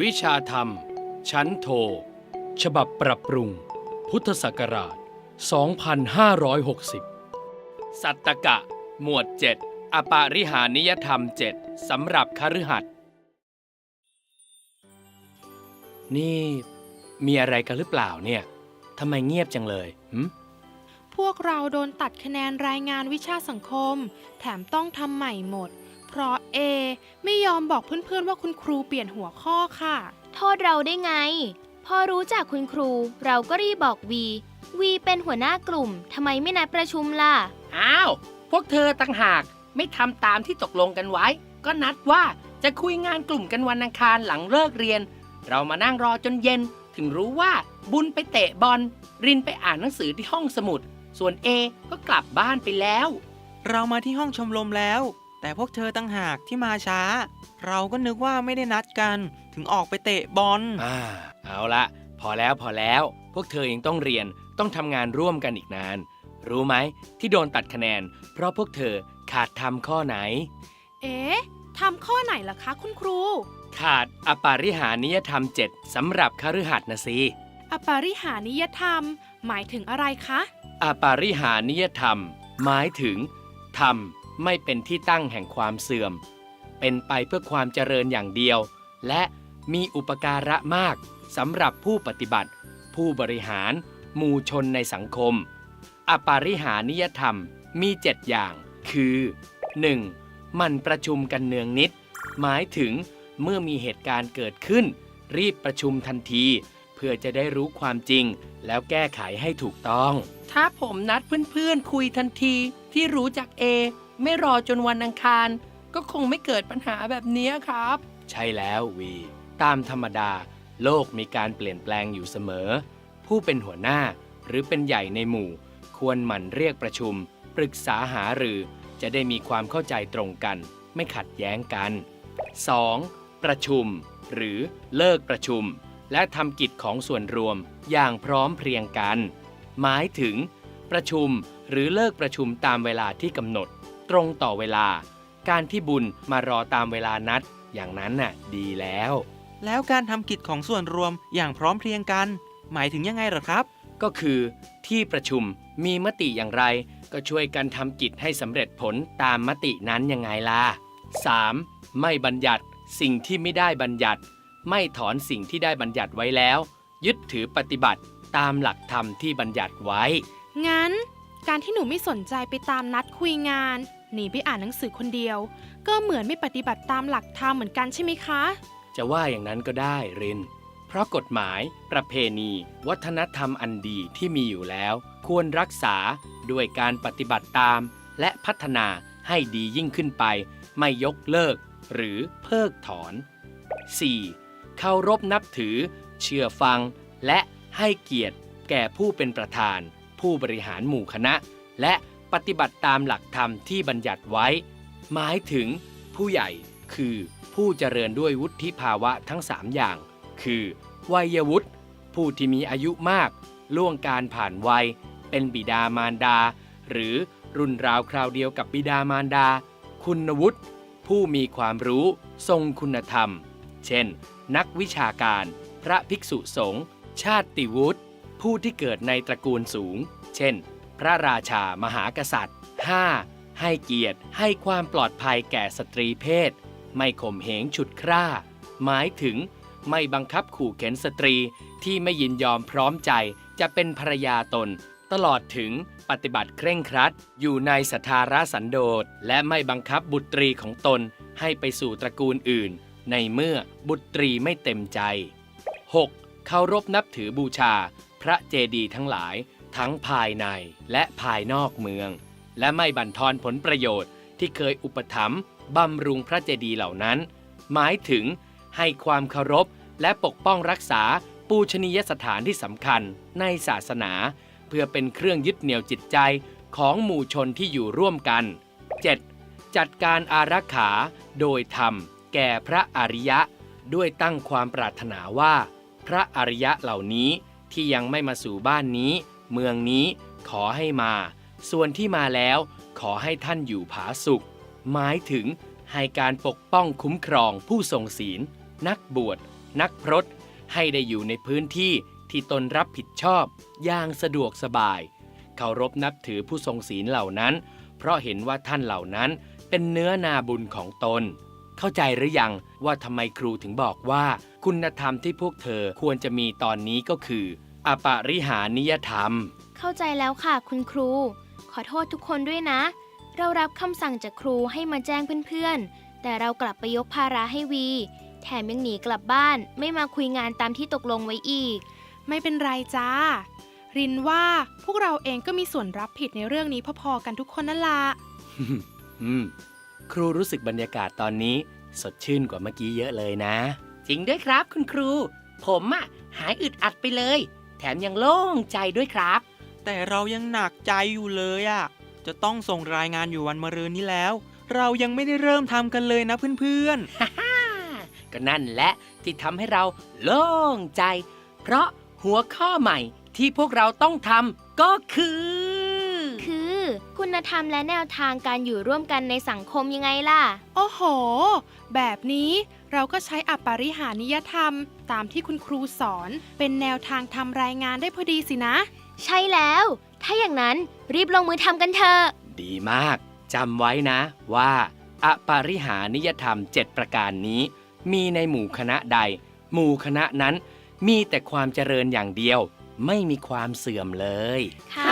วิชาธรรม ชั้นโท ฉบับปรับปรุง พุทธศักราช 2560 สัตตกะ หมวด 7 อปาริหานิยธรรม 7 สำหรับคฤหัสถ์นี่มีอะไรกันหรือเปล่าเนี่ยทำไมเงียบจังเลยหึพวกเราโดนตัดคะแนนรายงานวิชาสังคม แถมต้องทำใหม่หมด เพราะเอไม่ยอมบอกเพื่อนๆว่าคุณครูเปลี่ยนหัวข้อค่ะ โทษเราได้ไง พอรู้จักคุณครูเราก็รีบบอกวีวีเป็นหัวหน้ากลุ่มทำไมไม่นัดประชุมล่ะ อ้าว พวกเธอต่างหากไม่ทำตามที่ตกลงกันไว้ ก็นัดว่าจะคุยงานกลุ่มกันวันอังคารหลังเลิกเรียน เรามานั่งรอจนเย็น ถึงรู้ว่าบุญไปเตะบอล รินไปอ่านหนังสือที่ห้องสมุด ส่วนเอก็กลับบ้านไปแล้ว เรามาที่ห้องชมรมแล้ว แต่พวกเธอตั้งหากที่มาช้า เราก็นึกว่าไม่ได้นัดกันถึงออกไปเตะบอล อ่า เอาละพอแล้วพอแล้ว พวกเธอยังต้องเรียนต้องทำงานร่วมกันอีกนาน รู้ไหมที่โดนตัดคะแนน เพราะพวกเธอขาดทำข้อไหน เอ๊ะทำข้อไหนล่ะคะคุณครู ขาดอปาริหานิยธรรม7สำหรับคฤหัสถ์นะสิอปาริหานิยธรรม หมายถึงอะไรคะ อปาริหานิยธรรม หมายถึงธรรม ไม่เป็นที่ตั้งแห่งความเสื่อม เป็นไปเพื่อความเจริญอย่างเดียว และมีอุปการะมากสำหรับผู้ปฏิบัติ ผู้บริหารหมู่ชนในสังคม อปาริหานิยธรรมมี7อย่าง คือ 1. มันประชุมกันเนืองนิด หมายถึงเมื่อมีเหตุการณ์เกิดขึ้น รีบประชุมทันที เพื่อจะได้รู้ความจริง แล้วแก้ไขให้ถูกต้อง ถ้าผมนัดเพื่อนๆคุยทันทีที่รู้จักเอ ไม่รอจนวันอังคาร ก็คงไม่เกิดปัญหาแบบนี้ครับ ใช่แล้ววี ตามธรรมดา โลกมีการเปลี่ยนแปลงอยู่เสมอ ผู้เป็นหัวหน้าหรือเป็นใหญ่ในหมู่ ควรหมั่นเรียกประชุม ปรึกษาหารือ จะได้มีความเข้าใจตรงกัน ไม่ขัดแย้งกัน 2. ประชุม หรือเลิกประชุม และทำกิจของส่วนรวมอย่างพร้อมเพรียงกัน หมายถึง ประชุมหรือเลิกประชุมตามเวลาที่กำหนด ตรงต่อเวลา การที่บุญมารอตามเวลานัด อย่างนั้นน่ะ ดีแล้ว แล้วการทำกิจของส่วนรวมอย่างพร้อมเพรียงกัน หมายถึงยังไงเหรอครับ ก็คือที่ประชุมมีมติอย่างไร ก็ช่วยกันทำกิจให้สำเร็จผลตามมตินั้นยังไงล่ะ 3. ไม่บัญญัติสิ่งที่ไม่ได้บัญญัติ ไม่ถอนสิ่งที่ได้บัญญัติไว้แล้ว ยึดถือปฏิบัติตามหลักธรรมที่บัญญัติไว้ งั้น การที่หนูไม่สนใจไปตามนัดคุยงาน หนีไปอ่านหนังสือคนเดียว ก็เหมือนไม่ปฏิบัติตามหลักธรรมเหมือนกันใช่ไหมคะ จะว่าอย่างนั้นก็ได้ริน เพราะกฎหมาย ประเพณี วัฒนธรรมอันดีที่มีอยู่แล้ว ควรรักษาด้วยการปฏิบัติตาม และพัฒนาให้ดียิ่งขึ้นไป ไม่ยกเลิก หรือเพิกถอน 4. เคารพนับถือ เชื่อฟัง และให้เกียรติ แก่ผู้เป็นประธาน ผู้บริหารหมู่คณะ และ ปฏิบัติตามหลักธรรมที่บัญญัติไว้ หมายถึงผู้ใหญ่คือผู้เจริญด้วยวุฒิภาวะทั้ง 3 อย่าง คือวัยวุฒิผู้ที่มีอายุมาก ล่วงการผ่านวัย เป็นบิดามารดา หรือรุ่นราวคราวเดียวกับบิดามารดา คุณวุฒิผู้มีความรู้ทรงคุณธรรม เช่น นักวิชาการ พระภิกษุสงฆ์ชาติวุฒิผู้ที่เกิดในตระกูลสูง เช่น พระราชามหากษัตริย์ 5. ให้เกียรติให้ความปลอดภัยแก่สตรีเพศ ไม่ข่มเหงฉุดคร่า หมายถึง ไม่บังคับขู่เข็นสตรีที่ไม่ยินยอมพร้อมใจจะเป็นภรรยาตน ตลอดถึงปฏิบัติเคร่งครัด อยู่ในสถาระสันโดษและไม่บังคับบุตรีของตนให้ไปสู่ตระกูลอื่น ในเมื่อบุตรีไม่เต็มใจ 6. เคารพนับถือบูชา พระเจดีย์ทั้งหลาย ทั้งภายในและภายนอกเมือง และไม่บั่นทอนผลประโยชน์ที่เคยอุปถัมภ์บำรุงพระเจดีย์เหล่านั้น หมายถึงให้ความเคารพและปกป้องรักษาปูชนียสถานที่สำคัญในศาสนา เพื่อเป็นเครื่องยึดเหนี่ยวจิตใจของหมู่ชนที่อยู่ร่วมกัน 7. จัดการอารักขาโดยธรรม แก่พระอริยะ ด้วยตั้งความปรารถนาว่า พระอริยะเหล่านี้ที่ยังไม่มาสู่บ้านนี้ เมืองนี้ขอให้มา ส่วนที่มาแล้ว ขอให้ท่านอยู่ผาสุข หมายถึงให้การปกป้องคุ้มครองผู้ทรงศีล นักบวช นักพรตให้ได้อยู่ในพื้นที่ที่ตนรับผิดชอบอย่างสะดวกสบาย เคารพนับถือผู้ทรงศีลเหล่านั้น เพราะเห็นว่าท่านเหล่านั้นเป็นเนื้อนาบุญของตน เข้าใจหรือยังว่าทำไมครูถึงบอกว่า คุณธรรมที่พวกเธอควรจะมีตอนนี้ก็คือ อปาริหานิยธรรม เข้าใจแล้วค่ะคุณครู ขอโทษทุกคนด้วยนะ เรารับคำสั่งจากครูให้มาแจ้งเพื่อนๆ แต่เรากลับไปยกภาระให้วี แถมยังหนีกลับบ้านไม่มาคุยงานตามที่ตกลงไว้อีก ไม่เป็นไรจ้า รินว่าพวกเราเองก็มีส่วนรับผิดในเรื่องนี้พอๆกันทุกคนนั่นละอืมครูรู้สึกบรรยากาศตอนนี้ สดชื่นกว่าเมื่อกี้เยอะเลยนะ จริงด้วยครับคุณครู ผมอะหายอึดอัดไปเลย แถมยังโล่งใจด้วยครับ แต่เรายังหนักใจอยู่เลยอะจะต้องส่งรายงานอยู่วันมะรืนนี้แล้ว เรายังไม่ได้เริ่มทำกันเลยนะเพื่อนก็นั่นแหละที่ทำให้เราโล่งใจ เพราะหัวข้อใหม่ที่พวกเราต้องทำก็คือคือ คุณธรรมและแนวทางการอยู่ร่วมกันในสังคมยังไงล่ะ โอ้โห แบบนี้เราก็ใช้อปาริหานิยธรรม ตามที่คุณครูสอน เป็นแนวทางทำรายงานได้พอดีสินะ ใช่แล้ว ถ้าอย่างนั้นรีบลงมือทำกันเถอะ ดีมาก จำไว้นะว่าอปาริหานิยธรรม 7 ประการนี้ มีในหมู่คณะใด หมู่คณะนั้นมีแต่ความเจริญอย่างเดียว ไม่มีความเสื่อมเลย ค่ะ